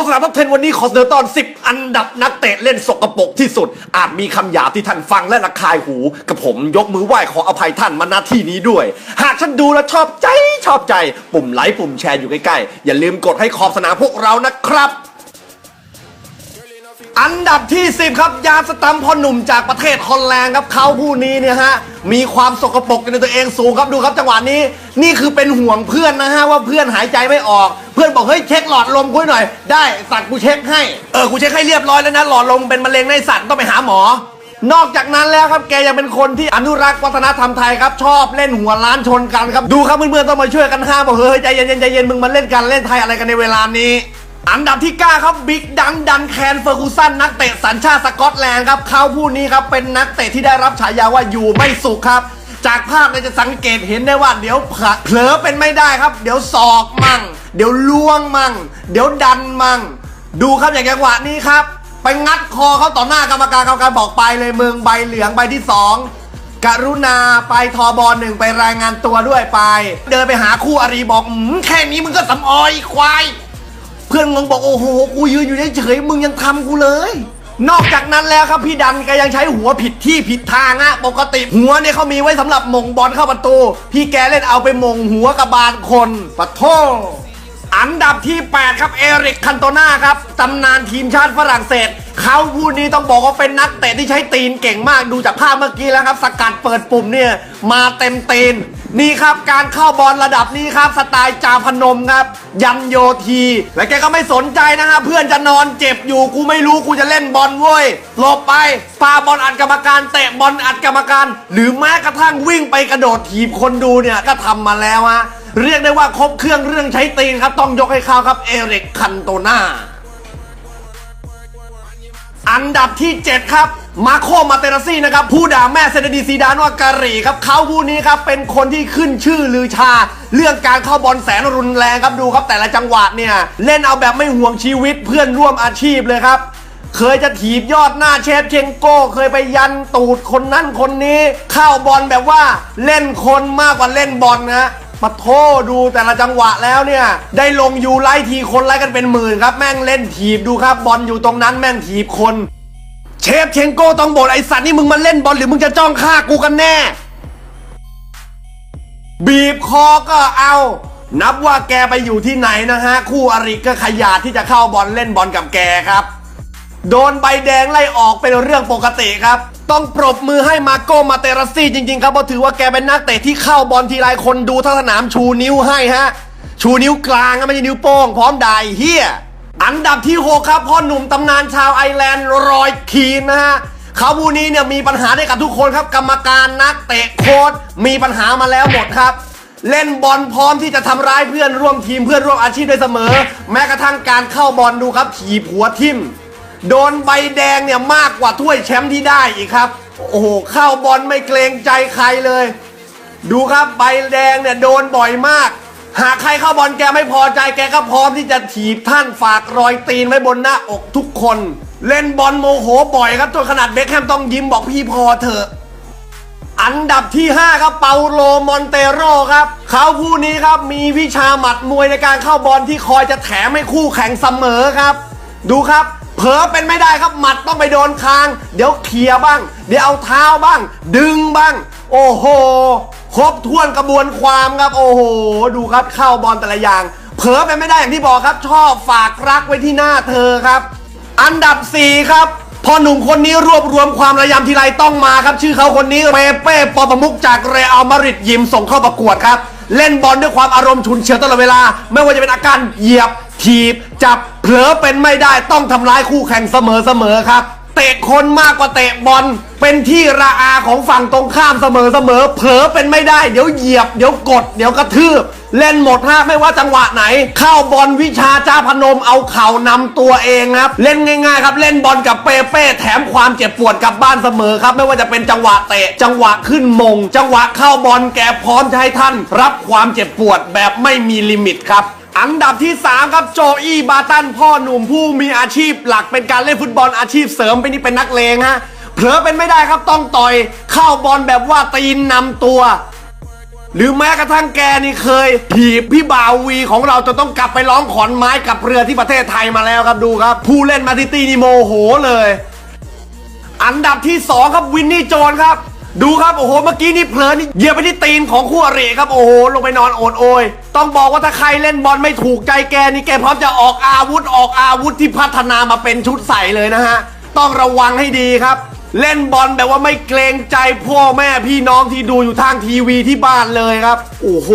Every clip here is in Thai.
อสนามท็อป10วันนี้ขอเสนอตอน 10 อันดับนักเตะเล่นสกปรกที่สุด อาจมีคำหยาบที่ท่านฟังและระคายหู กับผมยกมือไหว้ขออภัยท่านมาณที่นี้ด้วย หากท่านดูแลชอบใจชอบใจ ปุ่มไลค์ปุ่มแชร์อยู่ใกล้ๆ อย่าลืมกดให้ขอบสนามพวกเรานะครับ อันดับที่ 10 ครับยาสตัมพอหนุ่มจากประเทศฮอลแลนด์ครับเขาผู้นี้เนี่ยฮะมีความสกปรกในตัวเองสูงครับดูครับจังหวะนี้ นี่คือเป็นห่วงเพื่อนนะฮะว่าเพื่อนหายใจไม่ออก เพื่อนบอกเฮ้ยเช็คหลอดลมกูให้หน่อย ได้สัตว์กูเช็คให้เออกูเช็คให้เรียบร้อยแล้วนะหลอดลมเป็นมะเร็งในสัตว์ต้องไปหาหมอนอกจากนั้นแล้วครับแกยังเป็นคนที่อนุรักษ์วัฒนธรรมไทยครับ ชอบเล่นหัวล้านชนกันครับ ดูครับเพื่อนๆต้องมาช่วยกันห้ามบอกเฮ้ยใจเย็นๆใจเย็นมึงมาเล่นกันเล่นไทยอะไรกันในเวลานี้ อันดับที่ 9 ครับบิ๊กดังดันแคนเฟอร์กูสันนักเตะสัญชาติสกอตแลนด์ครับเขาผู้นี้ครับเป็นนักเตะที่ได้รับฉายาว่าอยู่ไม่สุขครับ จากภาพเนี่ยจะสังเกตเห็นได้ว่าเดี๋ยวเผลอเป็นไม่ได้ครับ เดี๋ยวศอกมั่ง เดี๋ยวล้วงมั่ง เดี๋ยวดันมั่ง ดูครับอย่างจังหวะนี้ครับ ไปงัดคอเขาต่อหน้ากรรมการกรรมการบอกไปเลยเมึงใบเหลืองใบที่สองกรุณาไปทอบอลหนึ่งไปรายงานตัวด้วยไป เดินไปหาคู่อรีบอกอแค่นี้มึงก็สำออยควาย เพื่อนงงบอกโอ้โหกูยืนอยู่เฉยๆมึงยังทำกูเลย นอกจากนั้นแล้วครับพี่ดันแกยังใช้หัวผิดที่ผิดทางอะปกติหัวเนี่ยเขามีไว้สำหรับมงบอลเข้าประตู พี่แกเล่นเอาไปมงหัวกับบานคนปะโทอันดับที่ 8 ครับเอริกคันโตนาครับตำนานทีมชาติฝรั่งเศสเขาผู้นี้ต้องบอกว่าเป็นนักเตะที่ใช้ตีนเก่งมากดูจากภาพเมื่อกี้แล้วครับ สกัดเปิดปุ่มเนี่ย มาเต็มตีน นี่ครับการเข้าบอลระดับนี้ครับสไตล์จาพนมครับ ยันโยที และแกก็ไม่สนใจนะฮะเพื่อนจะนอนเจ็บอยู่กูไม่รู้กูจะเล่นบอลเว้ยหลบไปปาบอลอัดกรรมการเตะบอลอัดกรรมการ หรือแม้กระทั่งวิ่งไปกระโดดถีบคนดูเนี่ยก็ทำมาแล้วฮะเรียกได้ว่าครบเครื่องเรื่องใช้ตีนครับต้องยกให้เขาครับเอริกคันโตนาอันดับที่ 7 ครับ มาโคมาเตราซี่นะครับผู้ด่าแม่เซนดีซีดานว่ากะหรี่ครับเขาผู้นี้ครับเป็นคนที่ขึ้นชื่อลือชา เรื่องการเข้าบอลแสนรุนแรงครับดูครับแต่ละจังหวะเนี่ย เล่นเอาแบบไม่ห่วงชีวิตเพื่อนร่วมอาชีพเลยครับ เคยจะถีบยอดหน้าเชฟเชงโก้ เคยไปยันตูดคนนั่นคนนี้ เข้าบอลแบบว่าเล่นคนมากกว่าเล่นบอลนะมาโทดูแต่ละจังหวะแล้วเนี่ย ได้ลงยูไลท์ทีคนไลค์กันเป็นหมื่นครับแม่งเล่นถีบดูครับบอลอยู่ตรงนั้นแม่งถีบคน เชฟเชงโก้ต้องบ่นไอสัตว์นี่มึงมาเล่นบอลหรือมึงจะจ้องฆ่ากูกันแน่ บีบคอก็เอา นับว่าแกไปอยู่ที่ไหนนะฮะ คู่อริก็ขยาดที่จะเข้าบอลเล่นบอลกับแกครับ โดนใบแดงไล่ออกเป็นเรื่องปกติครับ ต้องปรบมือให้มาโก้มาเตราซี่จริงๆครับเพราะถือว่าแกเป็นนักเตะที่เข้าบอลทีไรคนดูทั้งสนามชูนิ้วให้ฮะ ชูนิ้วกลางไม่ใช่นิ้วโป้งพร้อมด่ายเฮีย อันดับที่ 6 ครับพ่อหนุ่มตำนานชาวไอแลนด์รอยคีนนะฮะเขาผู้นี้เนี่ยมีปัญหาได้กับทุกคนครับ กรรมการนักเตะโค้ชมีปัญหามาแล้วหมดครับ เล่นบอลพร้อมที่จะทำร้ายเพื่อนร่วมทีมเพื่อนร่วมอาชีพได้เสมอ แม้กระทั่งการเข้าบอลดูครับถีบหัวทิ่มโดนใบแดงเนี่ยมากกว่าถ้วยแชมป์ที่ได้อีกครับ โอ้โหเข้าบอลไม่เกรงใจใครเลย ดูครับใบแดงเนี่ยโดนบ่อยมาก หากใครเข้าบอลแกไม่พอใจแกก็พร้อมที่จะถีบท่านฝากรอยตีนไว้บนหน้าอกทุกคน เล่นบอลโมโหบ่อยครับจนขนาดเบคแฮมต้องยิ้มบอกพี่พอเถอะ อันดับที่ 5 ครับเปาโลมอนเตโรครับ เขาผู้นี้ครับมีวิชาหมัดมวยในการเข้าบอลที่คอยจะแถมให้คู่แข่งเสมอครับ ดูครับเผลอเป็นไม่ได้ครับหมัดต้องไปโดนคาง เดี๋ยวเคลียบ้าง เดี๋ยวเอาเท้าบ้าง ดึงบ้าง โอ้โห ครบถ้วนกระบวนความครับโอ้โห ดูครับเข้าบอลแต่ละอย่าง เผลอเป็นไม่ได้อย่างที่บอกครับ ชอบฝากรักไว้ที่หน้าเธอครับ อันดับ 4 ครับพอหนุ่มคนนี้รวบรวมความระยำทีไรต้องมาครับ ชื่อเขาคนนี้เปเป้ปอปมุกจากเรอัลมาดริดยิมส่งเข้าประกวดครับ เล่นบอลด้วยความอารมณ์ฉุนเฉียวตลอดเวลา ไม่ว่าจะเป็นอาการเหยียบ ถีบ จับเผลอเป็นไม่ได้ต้องทำร้ายคู่แข่งเสมอๆครับ เตะคนมากกว่าเตะบอล เป็นที่ระอาของฝั่งตรงข้ามเสมอๆเผลอเป็นไม่ได้ เดี๋ยวเหยียบ เดี๋ยวกด เดี๋ยวกระทืบ เล่นหมดฮะไม่ว่าจังหวะไหน เข้าบอลวิชาจ้าพนมเอาเข่านำตัวเองครับ เล่นง่ายๆครับ เล่นบอลกับเปเป้แถมความเจ็บปวดกลับบ้านเสมอครับ ไม่ว่าจะเป็นจังหวะเตะ จังหวะขึ้นมง จังหวะเข้าบอลแกพร้อมจะให้ท่าน รับความเจ็บปวดแบบไม่มีลิมิตครับ อันดับที่ 3 ครับโจอี้บาตันพ่อหนุ่มผู้มีอาชีพหลักเป็นการเล่นฟุตบอลอาชีพเสริมเป็นนี่เป็นนักเลงฮะเผลอเป็นไม่ได้ครับต้องต่อยเข้าบอลแบบว่าตีนนำตัว หรือแม้กระทั่งแกนี่เคยถีบพี่บ่าววีของเราจะต้องกลับไปร้องขอนไม้กับเรือที่ประเทศไทยมาแล้วครับดูครับ ผู้เล่นมาติตี้นี่โมโหเลย อันดับที่ 2 ครับวินนี่โจนครับ ดูครับโอ้โหเมื่อกี้นี่เพลินนี่เหยียบไปที่ตีนของคู่อริครับโอ้โหลงไปนอนโอดโอย ต้องบอกว่าถ้าใครเล่นบอลไม่ถูกใจแกนี่แกพร้อมจะออกอาวุธออกอาวุธที่พัฒนามาเป็นชุดใส่เลยนะฮะต้องระวังให้ดีครับ เล่นบอลแบบว่าไม่เกรงใจพ่อแม่พี่น้องที่ดูอยู่ทางทีวีที่บ้านเลยครับโอ้โห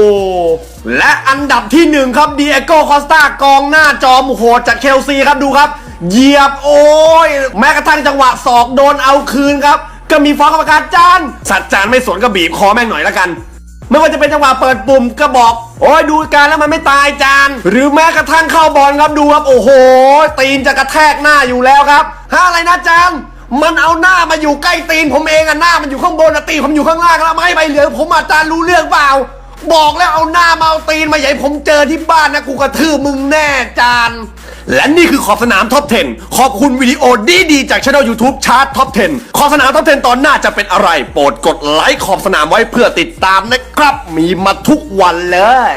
และอันดับที่หนึ่งครับดีเอโกคอสตากองหน้าจอมโหดจากเชลซีครับดูครับเหยียบโอ้ยแม้กระทั่งจังหวะศอกโดนเอาคืนครับ ก็มีฟ้องกรรมการจานสัตว์จานไม่สนก็บีบคอแม่งหน่อยละกัน ไม่ว่าจะเป็นจังหวะเปิดปุ่มก็บอก โอ้ยดูการแล้วมันไม่ตายจาน หรือแม้กระทั่งเข้าบอลครับดูครับ โอ้โห ตีนจะกระแทกหน้าอยู่แล้วครับฮะอะไรนะจานมันเอาหน้ามาอยู่ใกล้ตีนผมเองอะหน้ามันอยู่ข้างบนอะตีนผมอยู่ข้างล่างแล้วไม่ใบเหลืองผมอาจารย์รู้เรื่องเปล่า บอกแล้วเอาหน้ามาเอาตีนมาใหญ่ผมเจอที่บ้านนะกูกระทืบมึงแน่จาน และนี่คือขอบสนามท็อป 10 ขอบคุณวิดีโอดีๆจากช่องยูทูบชาร์ตท็อป 10 ขอบสนามท็อป 10 ตอนหน้าจะเป็นอะไร โปรดกดไลค์ขอบสนามไว้เพื่อติดตามนะครับ มีมาทุกวันเลย